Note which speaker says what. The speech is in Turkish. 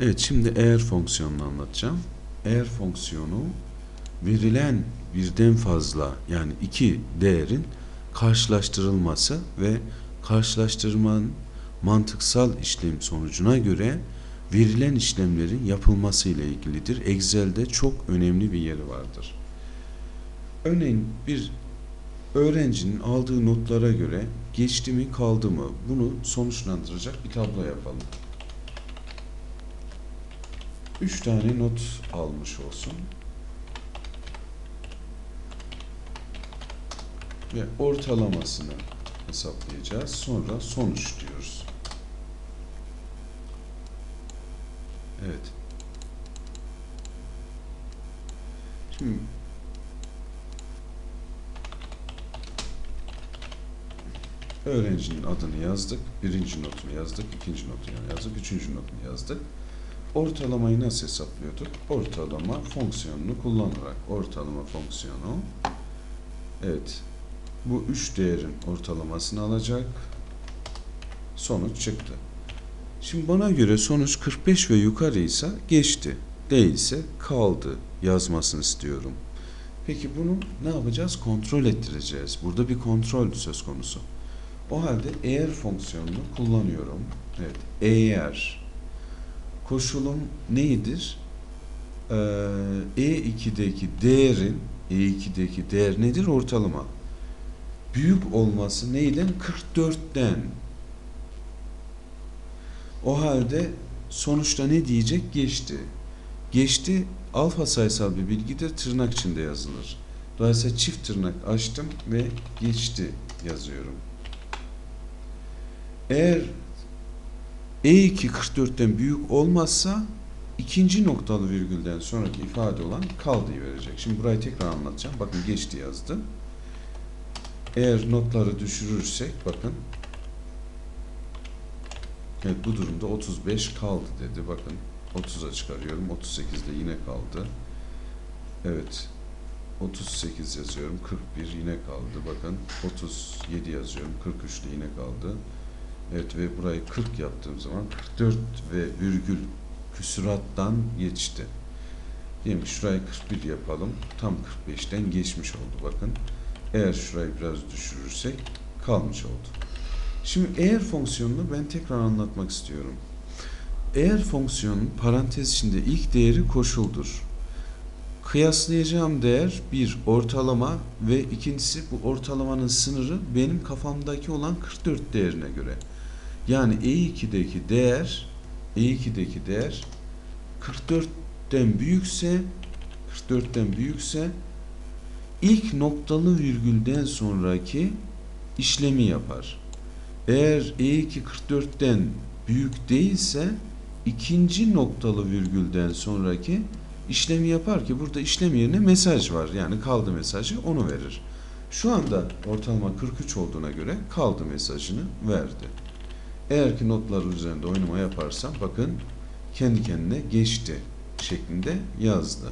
Speaker 1: Evet şimdi eğer fonksiyonunu anlatacağım. Eğer fonksiyonu verilen birden fazla yani iki değerin karşılaştırılması ve karşılaştırmanın mantıksal işlem sonucuna göre verilen işlemlerin yapılması ile ilgilidir. Excel'de çok önemli bir yeri vardır. Örneğin bir öğrencinin aldığı notlara göre geçti mi kaldı mı bunu sonuçlandıracak bir tablo yapalım. 3 tane not almış olsun. Ve ortalamasını hesaplayacağız. Sonra sonuç diyoruz. Evet. Şimdi öğrencinin adını yazdık. Birinci notunu yazdık. ikinci notunu yazdık. Üçüncü notunu yazdık. Ortalamayı nasıl hesaplıyorduk? Ortalama fonksiyonunu kullanarak. Ortalama fonksiyonu. Evet. Bu üç değerin ortalamasını alacak. Sonuç çıktı. Şimdi bana göre sonuç 45 ve yukarıysa geçti. Değilse kaldı yazmasını istiyorum. Peki bunu ne yapacağız? Kontrol ettireceğiz. Burada bir kontrol söz konusu. O halde eğer fonksiyonunu kullanıyorum. Evet. Eğer koşulum neydir? Ee, E2'deki değerin E2'deki değer nedir? Ortalama. Büyük olması neyden? 44'ten. O halde sonuçta ne diyecek? Geçti. Geçti alfa sayısal bir bilgidir. Tırnak içinde yazılır. Dolayısıyla çift tırnak açtım ve geçti yazıyorum. Eğer E2 44'ten büyük olmazsa ikinci noktalı virgülden sonraki ifade olan kaldığı verecek. Şimdi burayı tekrar anlatacağım. Bakın geçti yazdı. Eğer notları düşürürsek bakın Evet bu durumda 35 kaldı dedi. Bakın 30'a çıkarıyorum. 38'de yine kaldı. Evet. 38 yazıyorum. 41 yine kaldı. Bakın 37 yazıyorum. 43'te yine kaldı. Evet ve burayı 40 yaptığım zaman 44 ve virgül küsurattan geçti. Diyelim ki şurayı 41 yapalım. Tam 45'ten geçmiş oldu bakın. Eğer şurayı biraz düşürürsek kalmış oldu. Şimdi eğer fonksiyonunu ben tekrar anlatmak istiyorum. Eğer fonksiyonun parantez içinde ilk değeri koşuldur. Kıyaslayacağım değer bir ortalama ve ikincisi bu ortalamanın sınırı benim kafamdaki olan 44 değerine göre. Yani E2'deki değer E2'deki değer 44'ten büyükse 44'ten büyükse ilk noktalı virgülden sonraki işlemi yapar. Eğer E2 44'ten büyük değilse ikinci noktalı virgülden sonraki işlemi yapar ki burada işlem yerine mesaj var. Yani kaldı mesajı onu verir. Şu anda ortalama 43 olduğuna göre kaldı mesajını verdi. Eğer ki notlar üzerinde oynama yaparsam bakın kendi kendine geçti şeklinde yazdı.